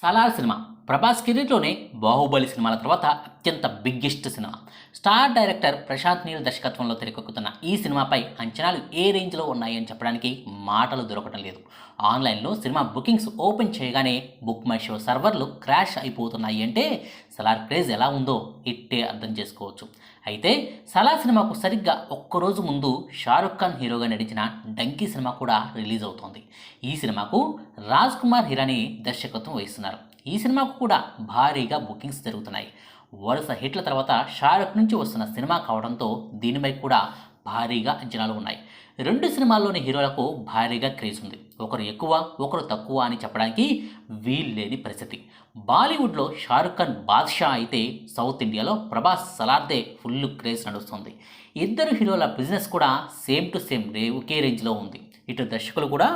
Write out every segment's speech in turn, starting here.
Salaar cinema. Prabhas కెరీర్లోనే బాహుబలి సినిమాల తర్వాత అత్యంత biggest cinema. Star director Prashanth Neel దర్శకత్వంలో తెరకెక్కుతున్న ఈ సినిమాపై అంచనాలు ఏ రేంజ్లో ఉన్నాయని చెప్పడానికి మాటలు దొరకటం లేదు. ఆన్లైన్లో సినిమా బుకింగ్స్ ఓపెన్ చేయగానే బుక్ మై షో సర్వర్లు క్రాష్ అయిపోతున్నాయి అంటే సలార్ క్రేజ్ ఎలా ఉందో ఇట్టే అర్థం చేసుకోవచ్చు. అయితే సలా సినిమాకు సరిగ్గా ఒక్కరోజు ముందు షారుఖ్ ఖాన్ హీరోగా నటించిన డంకీ సినిమా కూడా రిలీజ్ అవుతోంది. ఈ సినిమాకు రాజ్ కుమార్ హిరానీ దర్శకత్వం వహిస్తున్నారు. ఈ సినిమాకు కూడా భారీగా బుకింగ్స్ జరుగుతున్నాయి. వరుస హిట్ల తర్వాత షారుఖ్ నుంచి వస్తున్న సినిమా కావడంతో దీనిపై కూడా భారీగా అంచనాలు ఉన్నాయి. రెండు సినిమాల్లోని హీరోలకు భారీగా క్రేజ్ ఉంది. ఒకరు ఎక్కువ ఒకరు తక్కువ అని చెప్పడానికి వీల్లేని పరిస్థితి. బాలీవుడ్లో షారుఖ్ ఖాన్ బాద్షా అయితే సౌత్ ఇండియాలో ప్రభాస్ సలార్దే ఫుల్ క్రేజ్ నడుస్తుంది. ఇద్దరు హీరోల బిజినెస్ కూడా సేమ్ టు సేమ్ రే ఒకే రేంజ్లో ఉంది. ఇటు దర్శకులు కూడా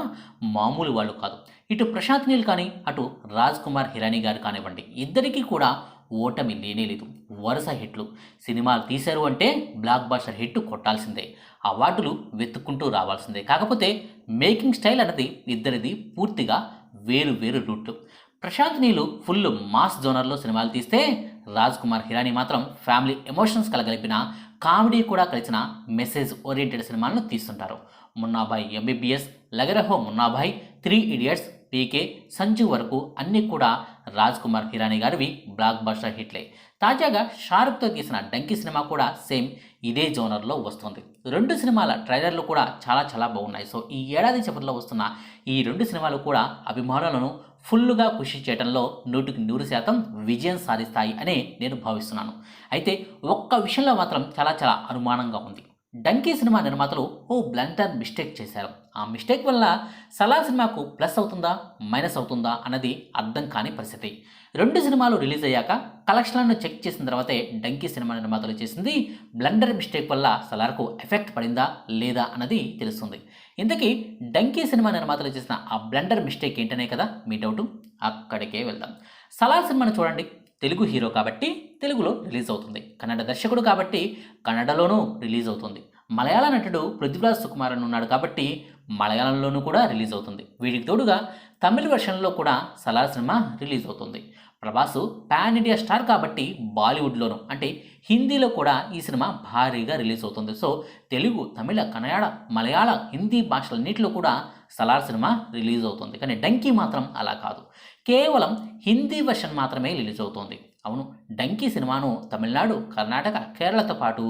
మామూలు వాళ్ళు కాదు. ఇటు ప్రశాంత్ నీల్ కానీ అటు రాజ్ కుమార్ హిరానీ గారు కానివ్వండి ఇద్దరికీ కూడా ఓటమి లేనే లేదు. వరుస హిట్లు. సినిమాలు తీశారు అంటే బ్లాక్ బాస్టర్ హిట్ కొట్టాల్సిందే. అవార్డులు వెతుక్కుంటూ రావాల్సిందే. కాకపోతే మేకింగ్ స్టైల్ అన్నది ఇద్దరిది పూర్తిగా వేరు వేరు రూట్లు ప్రశాంత్ నీలు ఫుల్ మాస్ జోనర్లో సినిమాలు తీస్తే రాజ్ కుమార్ హిరానీ మాత్రం ఫ్యామిలీ ఎమోషన్స్ కలగలిపిన కామెడీ కూడా కలిసిన మెసేజ్ ఓరియంటెడ్ సినిమాలను తీస్తుంటారు. Munna Bhai MBBS Lage Raho Munna Bhai three idiots PK Sanju వరకు అన్నీ కూడా రాజ్ కుమార్ హిరానీ గారివి బ్లాక్ బస్టర్ హిట్లే. తాజాగా షారుఖ్తో తీసిన డంకీ సినిమా కూడా సేమ్ ఇదే జోనర్లో వస్తుంది. రెండు సినిమాల ట్రైలర్లు కూడా చాలా చాలా బాగున్నాయి. సో ఈ ఏడాది చివరిలో వస్తున్న ఈ రెండు సినిమాలు కూడా అభిమానులను ఫుల్లుగా కృషి చేయడంలో నూటికి నూరు శాతం విజయం సాధిస్తాయి అనే నేను భావిస్తున్నాను. అయితే ఒక్క విషయంలో మాత్రం చాలా చాలా అనుమానంగా ఉంది. డంకీ సినిమా నిర్మాతలు ఓ బ్లంటర్ మిస్టేక్ చేశారు. ఆ మిస్టేక్ వల్ల సలా సినిమాకు ప్లస్ అవుతుందా మైనస్ అవుతుందా అన్నది అర్థం కాని పరిస్థితి. రెండు సినిమాలు రిలీజ్ అయ్యాక కలెక్షన్లను చెక్ చేసిన తర్వాతే డంకీ సినిమా నిర్మాతలు చేసింది బ్లండర్ మిస్టేక్ వల్ల సలార్కు ఎఫెక్ట్ పడిందా లేదా అన్నది తెలుస్తుంది. ఇంతకీ డంకీ సినిమా నిర్మాతలు చేసిన ఆ బ్లండర్ మిస్టేక్ ఏంటనే కదా మీ డౌట్? అక్కడికే వెళ్దాం. సలార్ సినిమాను చూడండి. తెలుగు హీరో కాబట్టి తెలుగులో రిలీజ్ అవుతుంది. కన్నడ దర్శకుడు కాబట్టి కన్నడలోనూ రిలీజ్ అవుతుంది. మలయాళ నటుడు పృథ్వీరాజ్ సుకుమారన్ ఉన్నాడు కాబట్టి మలయాళంలోనూ కూడా రిలీజ్ అవుతుంది. వీటికి తోడుగా తమిళ వెర్షన్లో కూడా సలార్ సినిమా రిలీజ్ అవుతుంది. ప్రభాసు పాన్ ఇండియా స్టార్ కాబట్టి బాలీవుడ్లోను అంటే హిందీలో కూడా ఈ సినిమా భారీగా రిలీజ్ అవుతుంది. సో తెలుగు తమిళ కన్నడ మలయాళ హిందీ భాషలన్నింటిలో కూడా సలార్ సినిమా రిలీజ్ అవుతుంది. కానీ డంకీ మాత్రం అలా కాదు. కేవలం హిందీ వెర్షన్ మాత్రమే రిలీజ్ అవుతుంది. అవును డంకీ సినిమాను తమిళనాడు కర్ణాటక కేరళతో పాటు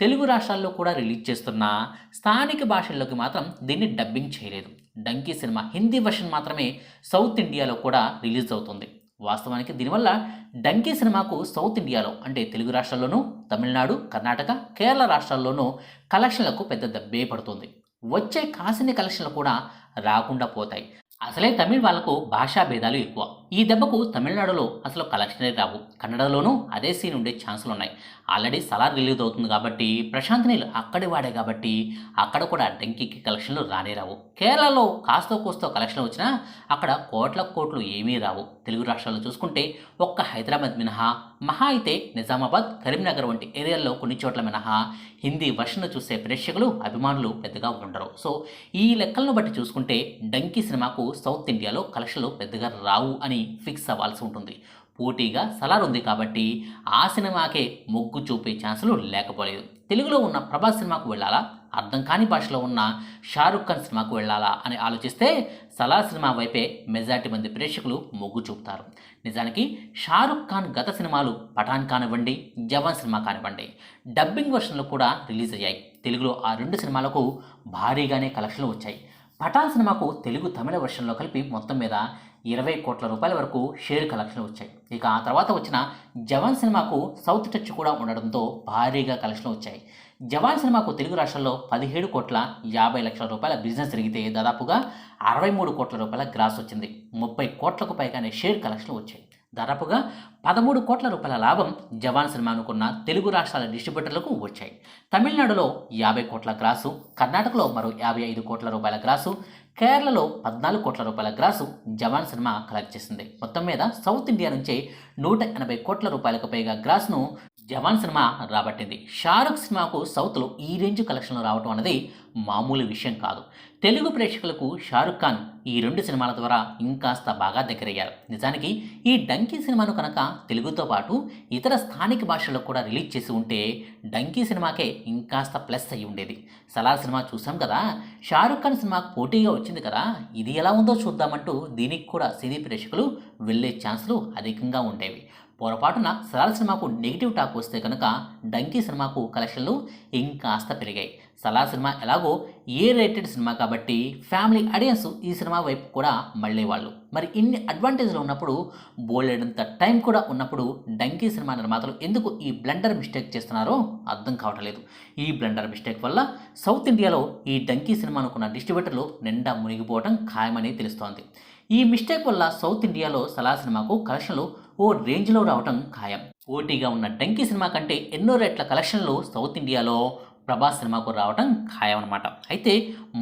తెలుగు రాష్ట్రాల్లో కూడా రిలీజ్ చేస్తున్న స్థానిక భాషల్లోకి మాత్రం దీన్ని డబ్బింగ్ చేయలేదు. డంకీ సినిమా హిందీ వెర్షన్ మాత్రమే సౌత్ ఇండియాలో కూడా రిలీజ్ అవుతుంది. వాస్తవానికి దీనివల్ల డంకీ సినిమాకు సౌత్ ఇండియాలో అంటే తెలుగు రాష్ట్రాల్లోనూ తమిళనాడు కర్ణాటక కేరళ రాష్ట్రాల్లోనూ కలెక్షన్లకు పెద్ద దెబ్బే పడుతుంది. వచ్చే కాసిని కలెక్షన్లు కూడా రాకుండా పోతాయి. అసలే తమిళ్ వాళ్ళకు భాషా భేదాలు ఎక్కువ. ఈ దెబ్బకు తమిళనాడులో అసలు కలెక్షనే రావు. కన్నడలోనూ అదే సీన్ ఉండే ఛాన్సులు ఉన్నాయి ఆల్రెడీ సలార్ రిలీజ్ అవుతుంది కాబట్టి ప్రశాంత్ నీల్ అక్కడి వాడే కాబట్టి అక్కడ కూడా డంకీకి కలెక్షన్లు రానే రావు. కేరళలో కాస్తో కోస్తో కలెక్షన్ వచ్చినా అక్కడ కోట్ల కోట్లు ఏమీ రావు. తెలుగు రాష్ట్రాల్లో చూసుకుంటే ఒక్క హైదరాబాద్ మినహా మహా అయితే నిజామాబాద్ కరీంనగర్ వంటి ఏరియాల్లో కొన్ని చోట్ల మినహా హిందీ వర్షన్ చూసే ప్రేక్షకులు అభిమానులు పెద్దగా ఉండరు. సో ఈ లెక్కలను బట్టి చూసుకుంటే డంకీ సినిమాకు సౌత్ ఇండియాలో కలెక్షన్లు పెద్దగా రావు అని ఫిక్స్ అవ్వాల్సి ఉంటుంది. పోటీగా సలార్ ఉంది కాబట్టి ఆ సినిమాకే మొగ్గు చూపే ఛాన్సులు లేకపోలేదు. తెలుగులో ఉన్న ప్రభాస్ సినిమాకు వెళ్ళాలా? అర్థం కాని భాషలో ఉన్న షారుఖ్ ఖాన్ సినిమాకు వెళ్ళాలా అని ఆలోచిస్తే సలార్ సినిమా వైపే మెజార్టీ మంది ప్రేక్షకులు మొగ్గు చూపుతారు. నిజానికి షారుఖ్ ఖాన్ గత సినిమాలు పఠాన్ కానివ్వండి జవాన్ సినిమా కానివ్వండి డబ్బింగ్ వర్షన్లు కూడా రిలీజ్ అయ్యాయి. తెలుగులో ఆ రెండు సినిమాలకు భారీగానే కలెక్షన్లు వచ్చాయి. పఠాన్ సినిమాకు తెలుగు తమిళ వర్షన్లో కలిపి మొత్తం మీద ఇరవై కోట్ల రూపాయల వరకు షేర్ కలెక్షన్లు వచ్చాయి. ఇక ఆ తర్వాత వచ్చిన జవాన్ సినిమాకు సౌత్ టచ్ కూడా ఉండడంతో భారీగా కలెక్షన్లు వచ్చాయి. జవాన్ సినిమాకు తెలుగు రాష్ట్రాల్లో పదిహేడు కోట్ల యాభై లక్షల రూపాయల బిజినెస్ జరిగితే దాదాపుగా అరవై మూడు కోట్ల రూపాయల గ్రాస్ వచ్చింది. ముప్పై కోట్లకు పైగానే షేర్ కలెక్షన్లు వచ్చాయి. దాదాపుగా పదమూడు కోట్ల రూపాయల లాభం జవాన్ సినిమా అనుకున్న తెలుగు రాష్ట్రాల డిస్ట్రిబ్యూటర్లకు వచ్చాయి. తమిళనాడులో యాభై కోట్ల గ్రాసు కర్ణాటకలో మరో యాభై ఐదు కోట్ల రూపాయల గ్రాసు కేరళలో పద్నాలుగు కోట్ల రూపాయల గ్రాసు జవాన్ సినిమా కలెక్ట్ చేసింది. మొత్తం మీద సౌత్ ఇండియా నుంచే నూట ఎనభై కోట్ల రూపాయలకు పైగా గ్రాస్ను జవాన్ సినిమా రాబట్టింది. షారుఖ్ సినిమాకు సౌత్లో ఈ రేంజ్ కలెక్షన్లు రావటం అనేది మామూలు విషయం కాదు. తెలుగు ప్రేక్షకులకు షారుఖ్ ఖాన్ ఈ రెండు సినిమాల ద్వారా ఇంకాస్త బాగా దగ్గరయ్యారు. నిజానికి ఈ డంకీ సినిమాను కనుక తెలుగుతో పాటు ఇతర స్థానిక భాషల్లో కూడా రిలీజ్ చేసి ఉంటే డంకీ సినిమాకే ఇంకాస్త ప్లస్ అయ్యి ఉండేది. సలార్ సినిమా చూసాం కదా? షారుఖ్ ఖాన్ సినిమాకు పోటీగా వచ్చింది కదా? ఇది ఎలా ఉందో చూద్దామంటూ దీనికి కూడా సినీ ప్రేక్షకులు వెళ్ళే ఛాన్సులు అధికంగా ఉండేవి. పొరపాటున సలార్ సినిమాకు నెగిటివ్ టాక్ వస్తే కనుక డంకీ సినిమాకు కలెక్షన్లు ఇంకాస్త పెరిగాయి. సలార్ సినిమా ఎలాగో ఏ రేటెడ్ సినిమా కాబట్టి ఫ్యామిలీ ఆడియన్స్ ఈ సినిమా వైపు కూడా మళ్ళేవాళ్ళు. మరి ఇన్ని అడ్వాంటేజ్లు ఉన్నప్పుడు బోలెడంత టైం కూడా ఉన్నప్పుడు డంకీ సినిమా నిర్మాతలు ఎందుకు ఈ బ్లండర్ మిస్టేక్ చేస్తున్నారో అర్థం కావటం లేదు. ఈ బ్లండర్ మిస్టేక్ వల్ల సౌత్ ఇండియాలో ఈ డంకీ సినిమా అనుకున్న డిస్ట్రిబ్యూటర్లు నిండా మునిగిపోవడం ఖాయమని తెలుస్తోంది. ఈ మిస్టేక్ వల్ల సౌత్ ఇండియాలో సలార్ సినిమాకు కలెక్షన్లు ఓ రేంజ్లో రావటం ఖాయం. పోటీగా ఉన్న డంకీ సినిమా కంటే ఎన్నో రెట్ల కలెక్షన్లు సౌత్ ఇండియాలో ప్రభాస్ సినిమాకు రావటం ఖాయం అనమాట అయితే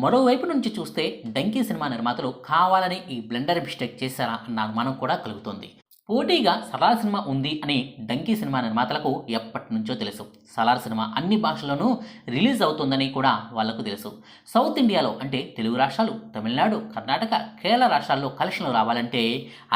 మరోవైపు నుంచి చూస్తే డంకీ సినిమా నిర్మాతలు కావాలని ఈ బ్లెండర్ మిస్టేక్ చేశారా అన్న అనుమానం కూడా కలుగుతుంది. పోటీగా సలార్ సినిమా ఉంది అని డంకీ సినిమా నిర్మాతలకు ఎప్పటి నుంచో తెలుసు. సలార్ సినిమా అన్ని భాషల్లోనూ రిలీజ్ అవుతుందని కూడా వాళ్ళకు తెలుసు. సౌత్ ఇండియాలో అంటే తెలుగు రాష్ట్రాలు తమిళనాడు కర్ణాటక కేరళ రాష్ట్రాల్లో కలెక్షన్లు రావాలంటే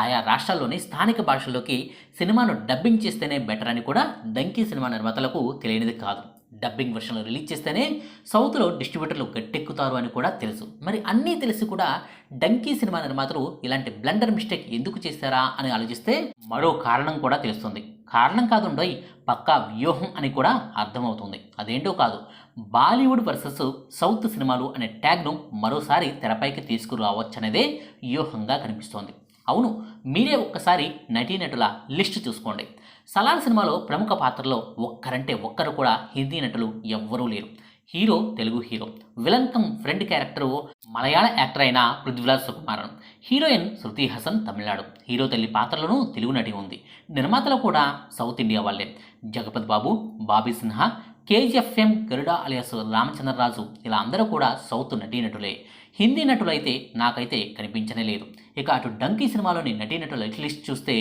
ఆయా రాష్ట్రాల్లోని స్థానిక భాషల్లోకి సినిమాను డబ్బింగ్ చేస్తేనే బెటర్ అని కూడా డంకీ సినిమా నిర్మాతలకు తెలియనిది కాదు. డబ్బింగ్ వెర్షన్లు రిలీజ్ చేస్తేనే సౌత్లో డిస్ట్రిబ్యూటర్లు గట్టెక్కుతారు అని కూడా తెలుసు. మరి అన్నీ తెలిసి కూడా డంకీ సినిమా నిర్మాతలు ఇలాంటి బ్లండర్ మిస్టేక్ ఎందుకు చేశారా అని ఆలోచిస్తే మరో కారణం కూడా తెలుస్తుంది. కారణం కాదుండోయ్ పక్కా వ్యూహం అని కూడా అర్థమవుతుంది. అదేంటో కాదు. బాలీవుడ్ వర్సెస్ సౌత్ సినిమాలు అనే ట్యాగ్ను మరోసారి తెరపైకి తీసుకురావచ్చనేదే వ్యూహంగా కనిపిస్తోంది. అవును మీరే ఒక్కసారి నటీనటుల లిస్ట్ చూసుకోండి. సలార్ సినిమాలో ప్రముఖ పాత్రలో ఒక్కరంటే ఒక్కరు కూడా హిందీ నటులు ఎవ్వరూ లేరు. Hero Telugu hero. Villain cum friend character Malayala actor అయిన పృథ్వీరాజ్ సుకుమారన్. హీరోయిన్ శృతి హసన్ తమిళనాడు. హీరో తల్లి పాత్రలోనూ తెలుగు నటి ఉంది. నిర్మాతలు కూడా సౌత్ ఇండియా వాళ్ళే. జగపతి బాబు బాబీ సిన్హా కేజీఎఫ్ఎం గరుడ అలియాస్ రామచంద్రరాజు ఇలా అందరూ కూడా సౌత్ నటీనటులే. హిందీ నటులైతే నాకైతే కనిపించనే లేదు. ఇక అటు డంకీ సినిమాలోని నటీనటుల లిస్ట్ చూస్తే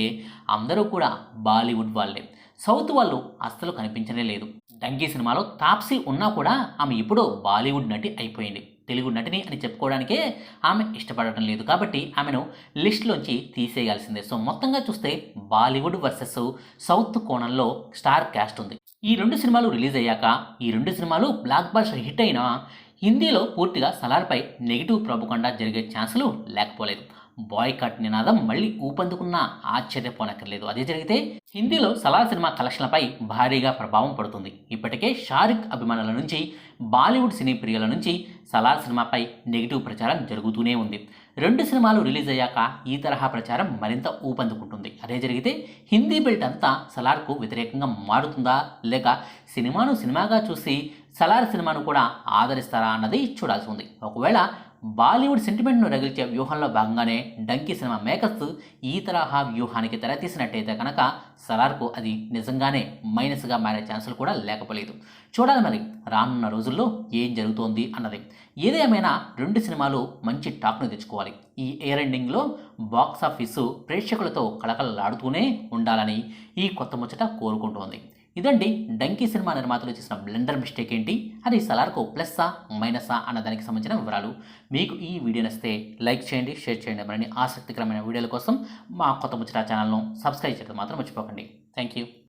అందరూ కూడా బాలీవుడ్ వాళ్ళే. సౌత్ వాళ్ళు అస్సలు కనిపించనే లేదు. డంకీ సినిమాలో తాప్సీ ఉన్నా కూడా ఆమె ఇప్పుడు బాలీవుడ్ నటి అయిపోయింది. తెలుగు నటిని అని చెప్పుకోవడానికే ఆమె ఇష్టపడటం లేదు. కాబట్టి ఆమెను లిస్ట్లోంచి తీసేయాల్సిందే. సో మొత్తంగా చూస్తే బాలీవుడ్ వర్సెస్ సౌత్ కోణంలో స్టార్ క్యాస్ట్ ఉంది. ఈ రెండు సినిమాలు రిలీజ్ అయ్యాక ఈ రెండు సినిమాలు బ్లాక్ బాస్టర్ హిట్ అయినా హిందీలో పూర్తిగా సలార్పై నెగిటివ్ ప్రభకుండా జరిగే ఛాన్సులు లేకపోలేదు. బాయ్కాట్ నినాదం మళ్ళీ ఊపందుకున్నా ఆశ్చర్యపోనక్కర్లేదు. అదే జరిగితే హిందీలో సలార్ సినిమా కలెక్షన్లపై భారీగా ప్రభావం పడుతుంది. ఇప్పటికే షారుఖ్ అభిమానుల నుంచి బాలీవుడ్ సినీ ప్రియుల నుంచి సలార్ సినిమాపై నెగిటివ్ ప్రచారం జరుగుతూనే ఉంది. రెండు సినిమాలు రిలీజ్ అయ్యాక ఈ తరహా ప్రచారం మరింత ఊపందుకుంటుంది. అదే జరిగితే హిందీ బెల్ట్ అంతా సలార్కు వ్యతిరేకంగా మారుతుందా లేక సినిమాను సినిమాగా చూసి సలార్ సినిమాను కూడా ఆదరిస్తారా అన్నది చూడాల్సి ఉంది. ఒకవేళ బాలీవుడ్ సెంటిమెంట్ను రగిల్చే వ్యూహంలో భాగంగానే డంకీ సినిమా మేకర్స్ ఈ తరహా వ్యూహానికి తెరతీసినట్టయితే కనుక సలార్కు అది నిజంగానే మైనస్గా మారే ఛాన్సులు కూడా లేకపోలేదు. చూడాలి మరి రానున్న రోజుల్లో ఏం జరుగుతోంది అన్నది. ఏదేమైనా రెండు సినిమాలు మంచి టాక్ను తెచ్చుకోవాలి. ఈ ఎయిర్ ఎండింగ్లో బాక్స్ ఆఫీసు ప్రేక్షకులతో కళకళలాడుతూనే ఉండాలని ఈ కొత్త ముచ్చట కోరుకుంటోంది. ఇదండి డంకీ సినిమా నిర్మాతలు చేసిన బ్లెండర్ మిస్టేక్ ఏంటి? అది సలార్కు ప్లస్సా మైనసా అన్న దానికి సంబంధించిన వివరాలు. మీకు ఈ వీడియో నచ్చితే లైక్ చేయండి షేర్ చేయండి. మరిన్ని ఆసక్తికరమైన వీడియోల కోసం మా కొత్త ముచ్చట ఛానల్ను సబ్స్క్రైబ్ చేయడం మాత్రం మర్చిపోకండి. Thank you